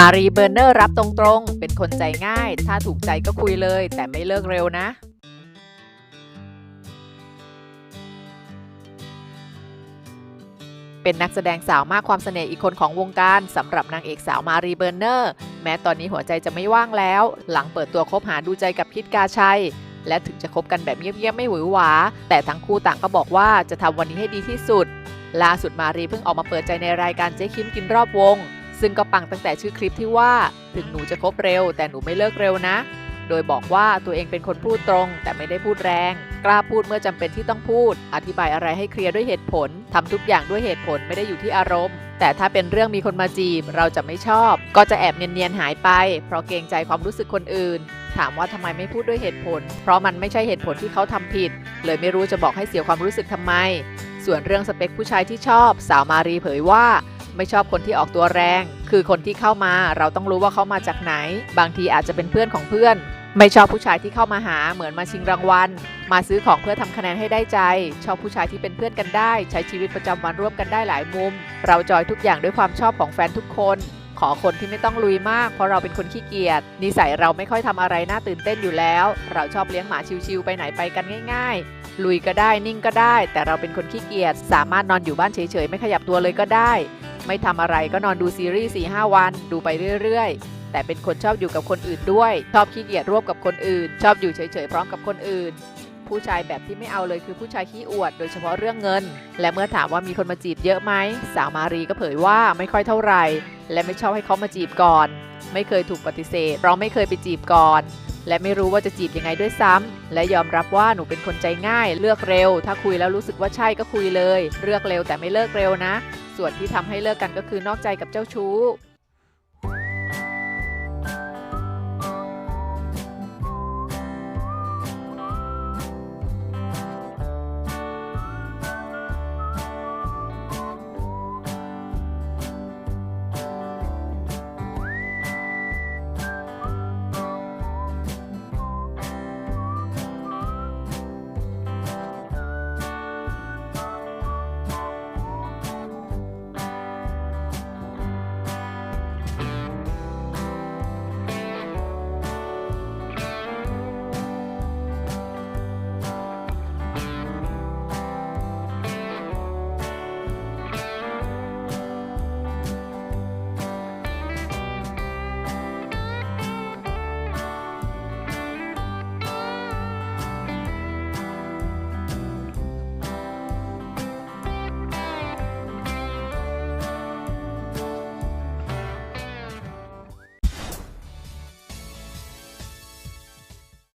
มารีเบอร์เนอร์รับตรงๆ เป็นคนใจง่าย ถ้าถูกใจก็คุยเลย แต่ไม่เลิกเร็วนะเป็นนักแสดงสาวมากความเสน่ห์อีกคนของวงการสำหรับนางเอกสาวมารีเบอร์เนอร์ แม้ตอนนี้หัวใจจะไม่ว่างแล้ว หลังเปิดตัวคบหาดูใจกับพิษกาชัย และถึงจะคบกันแบบเงียบๆไม่หวือหวา แต่ทั้งคู่ต่างก็บอกว่าจะทำวันนี้ให้ดีที่สุด ล่าสุดมารีเพิ่งออกมาเปิดใจในรายการเจ๊คิมกินรอบวง ซึ่งก็ปังตั้งแต่ชื่อคลิปที่ว่า ถึงหนูจะคบเร็ว แต่หนูไม่เลิกเร็วนะ โดยบอกว่าตัวเองเป็นคนพูดตรง แต่ไม่ได้พูดแรง กล้าพูดเมื่อจำเป็นที่ต้องพูด อธิบายอะไรให้เคลียร์ด้วยเหตุผลทำทุกอย่างด้วยเหตุผลไม่ได้อยู่ที่อารมณ์ แต่ถ้าเป็นเรื่องมีคนมาจีบ เราจะไม่ชอบ ก็จะแอบเนียนๆหายไป เพราะเกรงใจความรู้สึกคนอื่น ถามว่าทำไมไม่พูดด้วยเหตุผล เพราะมันไม่ใช่เหตุผลที่เขาทำผิด เลยไม่รู้จะบอกให้เสียความรู้สึกทำไม ส่วนเรื่องสเปคผู้ชายที่ชอบ สาวมารีเผยว่า ไม่ชอบคนที่ออกตัวแรง คือคนที่เข้ามาเราต้องรู้ว่าเขามาจากไหน บางทีอาจจะเป็นเพื่อนของเพื่อน ไม่ชอบผู้ชายที่เข้ามาหาเหมือนมาชิงรางวัล มาซื้อของเพื่อทำคะแนนให้ได้ใจ ชอบผู้ชายที่เป็นเพื่อนกันได้ ใช้ชีวิตประจำวันร่วมกันได้หลายมุม เราจอยทุกอย่างด้วยความชอบของแฟนทุกคนขอคนที่ไม่ต้องลุยมากเพราะเราเป็นคนขี้เกียจนิสัยเราไม่ค่อยทำอะไรน่าตื่นเต้นอยู่แล้ว เราชอบเลี้ยงหมาชิวๆไปไหนไปกันง่าย ๆ ลุยก็ได้นิ่งก็ได้ แต่เราเป็นคนขี้เกียจสามารถนอนอยู่บ้านเฉยๆ ไม่ขยับตัวเลยก็ได้ ไม่ทำอะไรก็นอนดูซีรีส์4 5 วัน ดูไปเรื่อยๆ แต่เป็นคนชอบอยู่กับคนอื่นด้วย ชอบขี้เกียจร่วมกับคนอื่น ชอบอยู่เฉยๆพร้อมกับคนอื่น ผู้ชายแบบที่ไม่เอาเลยคือผู้ชายขี้อวด โดยเฉพาะเรื่องเงิน และเมื่อถามว่ามีคนมาจีบเยอะไหมสาวมารีก็เผยว่าไม่ค่อยเท่าไหร่และไม่ชอบให้เขามาจีบก่อน ไม่เคยถูกปฏิเสธเพราะไม่เคยไปจีบก่อน และไม่รู้ว่าจะจีบยังไงด้วยซ้ำและยอมรับว่าหนูเป็นคนใจง่าย เลือกเร็ว ถ้าคุยแล้วรู้สึกว่าใช่ก็คุยเลย เลือกเร็วแต่ไม่เลิกเร็วนะ ส่วนที่ทำให้เลิกกันก็คือนอกใจกับเจ้าชู้